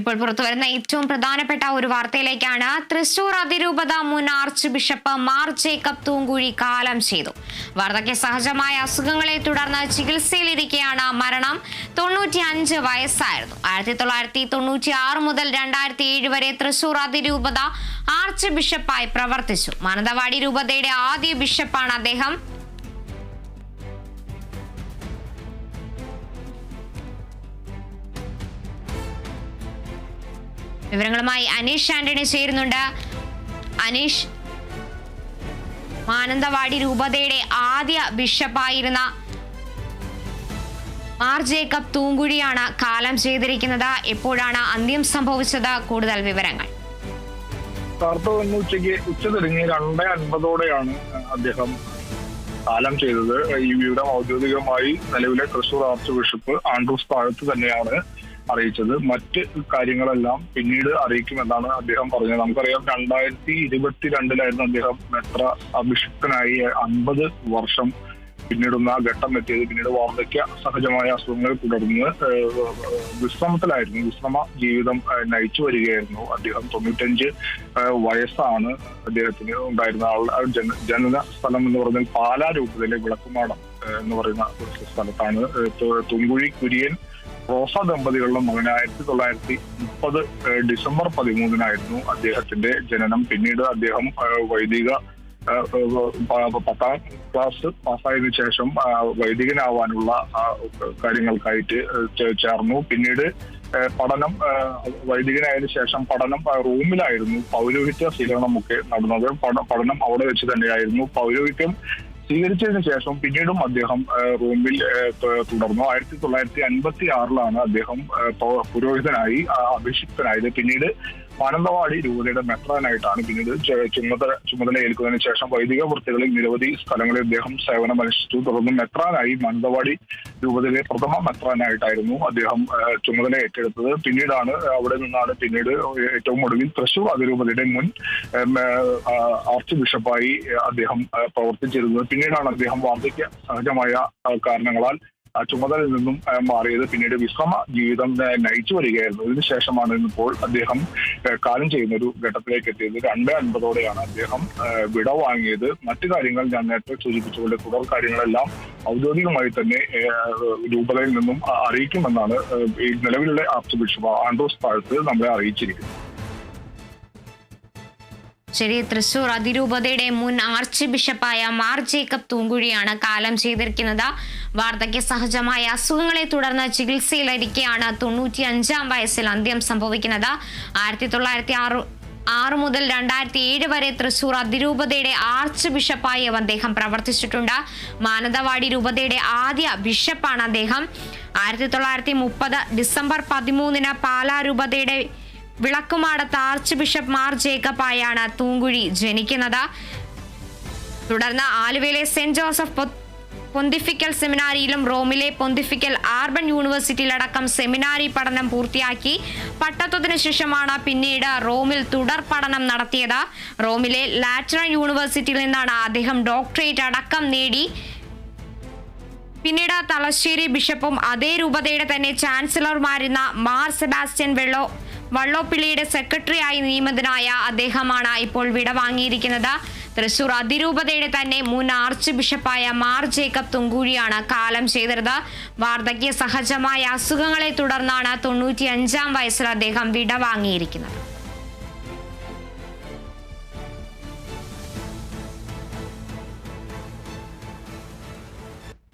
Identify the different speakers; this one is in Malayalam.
Speaker 1: ഇപ്പോൾ പുറത്തുവരുന്ന ഏറ്റവും പ്രധാനപ്പെട്ട ഒരു വാർത്തയിലേക്കാണ് തൃശൂർ അതിരൂപത മുൻ archbishop Mar Jacob Thoomkuzhy കാലം ചെയ്തു. വാർദ്ധക്യ സഹജമായ അസുഖങ്ങളെ തുടർന്ന് ചികിത്സയിലിരിക്കെയാണ് മരണം. തൊണ്ണൂറ്റി അഞ്ച് വയസ്സായിരുന്നു. ആയിരത്തി തൊള്ളായിരത്തി തൊണ്ണൂറ്റി ആറ് മുതൽ രണ്ടായിരത്തി ഏഴ് വരെ തൃശൂർ അതിരൂപത ആർച്ച് ബിഷപ്പായി പ്രവർത്തിച്ചു. മാനന്തവാടി രൂപതയുടെ ആദ്യ ബിഷപ്പാണ് അദ്ദേഹം. വിവരങ്ങളുമായി അനീഷ് ആന്റണി ചേരുന്നുണ്ട്. അനീഷ് മാനന്തവാടി രൂപതയുടെ ആദ്യ ബിഷപ്പായിരുന്ന മാർ ജേക്കബ് തൂങ്കുഴിയാണ് കാലം ചെയ്തിരിക്കുന്നത്. എപ്പോഴാണ് അന്ത്യം സംഭവിച്ചത്? കൂടുതൽ വിവരങ്ങൾ.
Speaker 2: ഉച്ചയ്ക്ക് ഉച്ച തിരിഞ്ഞ് രണ്ടേ അൻപതോടെയാണ് അദ്ദേഹം കാലം ചെയ്തത്. ഈ വിവരം ഔദ്യോഗികമായി നിലവിലെ തൃശൂർ ആർച്ച് ബിഷപ്പ് ആൻഡ്രൂസ് താഴത്ത് തന്നെയാണ്. അറിയിച്ചത്. മറ്റ് കാര്യങ്ങളെല്ലാം പിന്നീട് അറിയിക്കുമെന്നാണ് അദ്ദേഹം പറഞ്ഞത്. നമുക്കറിയാം രണ്ടായിരത്തി ഇരുപത്തിരണ്ടിലായിരുന്നു അദ്ദേഹം മെത്ര അഭിഷിക്തനായി. അൻപത് വർഷം പിന്നീടുന്ന ഘട്ടം എത്തിയത്. പിന്നീട് വാർദ്ധക്യ സഹജമായ അസുഖങ്ങൾ തുടർന്ന് വിശ്രമത്തിലായിരുന്നു. വിശ്രമ ജീവിതം നയിച്ചു വരികയായിരുന്നു അദ്ദേഹം. തൊണ്ണൂറ്റഞ്ച് വയസ്സാണ് അദ്ദേഹത്തിന് ഉണ്ടായിരുന്ന ആൾ- ജന ജനന സ്ഥലം എന്ന് പറഞ്ഞാൽ പാലാ രൂപതയിലെ വിളക്കുമാടം എന്ന് പറയുന്ന സ്ഥലത്താണ്. തുങ്കുഴി കുര്യൻ റോസ ദമ്പതികളുടെ മകൻ ആയിരത്തി തൊള്ളായിരത്തി മുപ്പത് ഡിസംബർ പതിമൂന്നിനായിരുന്നു അദ്ദേഹത്തിന്റെ ജനനം. പിന്നീട് അദ്ദേഹം വൈദിക പത്താം ക്ലാസ് പാസ്സായതിനു ശേഷം വൈദികനാവാനുള്ള കാര്യങ്ങൾക്കായിട്ട് ചേർന്നു. പിന്നീട് പഠനം വൈദികനായതിനു ശേഷം പഠനം റൂമിലായിരുന്നു പൗരോഹിത്യ ശീലനമൊക്കെ നടന്നത്. പഠനം അവിടെ വെച്ച് തന്നെയായിരുന്നു. പൗരോഹിത്യം സ്വീകരിച്ചതിന് ശേഷം പിന്നീടും അദ്ദേഹം റോമിൽ തുടർന്നു. ആയിരത്തി തൊള്ളായിരത്തി അൻപത്തി ആറിലാണ് അദ്ദേഹം പുരോഹിതനായി അഭിഷിക്തനായത്. പിന്നീട് മാനന്തവാടി രൂപതയുടെ മെത്രാനായിട്ടാണ് പിന്നീട് ചുമതല ചുമതല ഏൽക്കുന്നതിന് ശേഷം വൈദിക വൃത്തികളിൽ നിരവധി സ്ഥലങ്ങളിൽ അദ്ദേഹം സേവനമനുഷ്ഠിച്ചു. തുടർന്ന് മെത്രാനായി മാനന്തവാടി രൂപതയിലെ പ്രഥമ മെത്രാനായിട്ടായിരുന്നു അദ്ദേഹം ചുമതല ഏറ്റെടുത്തത്. പിന്നീടാണ് അവിടെ നിന്നാണ് പിന്നീട് ഏറ്റവും ഒടുവിൽ തൃശൂർ അതിരൂപതയുടെ മുൻ ആർച്ച് ബിഷപ്പായി അദ്ദേഹം പ്രവർത്തിച്ചിരുന്നത്. പിന്നീടാണ് അദ്ദേഹം വാർദ്ധക്യ സഹജമായ കാരണങ്ങളാൽ ആ ചുമതലയിൽ നിന്നും മാറിയത്. പിന്നീട് വിശ്രമ ജീവിതം നയിച്ചു വരികയായിരുന്നു. ഇതിനുശേഷമാണ് ഇപ്പോൾ അദ്ദേഹം കാലം ചെയ്യുന്ന ഒരു ഘട്ടത്തിലേക്ക് എത്തിയത്. രണ്ട് അൻപതോടെയാണ് അദ്ദേഹം വിട വാങ്ങിയത്. മറ്റു കാര്യങ്ങൾ ഞാൻ നേരത്തെ സൂചിപ്പിച്ചുകൊണ്ട് തുടർ കാര്യങ്ങളെല്ലാം ഔദ്യോഗികമായി തന്നെ രൂപതയിൽ നിന്നും അറിയിക്കുമെന്നാണ് നിലവിലുള്ള ആർച്ച് ബിഷപ്പ് ആൻഡ്രോസ് താഴത്ത് നമ്മളെ അറിയിച്ചിരിക്കുന്നത്.
Speaker 1: ശരി തൃശൂർ അതിരൂപതയുടെ മുൻ ആർച്ച് ബിഷപ്പായ മാർ ജേക്കബ് തൂങ്കുഴിയാണ് കാലം ചെയ്തിരിക്കുന്നത്. വാർദ്ധക്യ സഹജമായ അസുഖങ്ങളെ തുടർന്ന് ചികിത്സയിലിരിക്കെയാണ് തൊണ്ണൂറ്റി അഞ്ചാം വയസ്സിൽ അന്ത്യം സംഭവിക്കുന്നത്. ആയിരത്തി തൊള്ളായിരത്തി ആറ് ആറ് മുതൽ രണ്ടായിരത്തി ഏഴ് വരെ തൃശൂർ അതിരൂപതയുടെ ആർച്ച് ബിഷപ്പായി അദ്ദേഹം പ്രവർത്തിച്ചിട്ടുണ്ട്. മാനന്തവാടി രൂപതയുടെ ആദ്യ ബിഷപ്പാണ് അദ്ദേഹം. ആയിരത്തി തൊള്ളായിരത്തി മുപ്പത് ഡിസംബർ പതിമൂന്നിന് പാലാ രൂപതയുടെ വിളക്കുമാടത്ത് ആർച്ച് ബിഷപ്പ് മാർ ജേക്കബായാണ് തൂങ്കുഴി ജനിക്കുന്നത്. തുടർന്ന് ആലുവയിലെ സെന്റ് ജോസഫ് പൊന്തിഫിക്കൽ സെമിനാരിയിലും റോമിലെ പൊന്തിഫിക്കൽ ആർബൻ യൂണിവേഴ്സിറ്റിയിലടക്കം സെമിനാരി പഠനം പൂർത്തിയാക്കി. പട്ടത്വത്തിന് ശേഷമാണ് പിന്നീട് റോമിൽ തുടർ പഠനം നടത്തിയത്. റോമിലെ ലാറ്ററൻ യൂണിവേഴ്സിറ്റിയിൽ നിന്നാണ് അദ്ദേഹം ഡോക്ടറേറ്റ് അടക്കം നേടി. പിന്നീട് തലശ്ശേരി ബിഷപ്പും അതേ രൂപതയുടെ തന്നെ ചാൻസലർമാരുന്ന മാർ സെബാസ്റ്റ്യൻ വെള്ളോ വള്ളോപ്പിള്ളിയുടെ സെക്രട്ടറിയായി നിയമിതനായ അദ്ദേഹമാണ് ഇപ്പോൾ വിടവാങ്ങിയിരിക്കുന്നത് തൃശൂർ അതിരൂപതയുടെ തന്നെ മുൻ ആർച്ച് ബിഷപ്പായ മാർ ജേക്കബ് തുങ്കൂഴിയാണ് കാലം ചെയ്തിരുന്നത്. വാർദ്ധക്യ സഹജമായ അസുഖങ്ങളെ തുടർന്നാണ് തൊണ്ണൂറ്റിയഞ്ചാം വയസ്സിൽ അദ്ദേഹം വിടവാങ്ങിയിരിക്കുന്നത്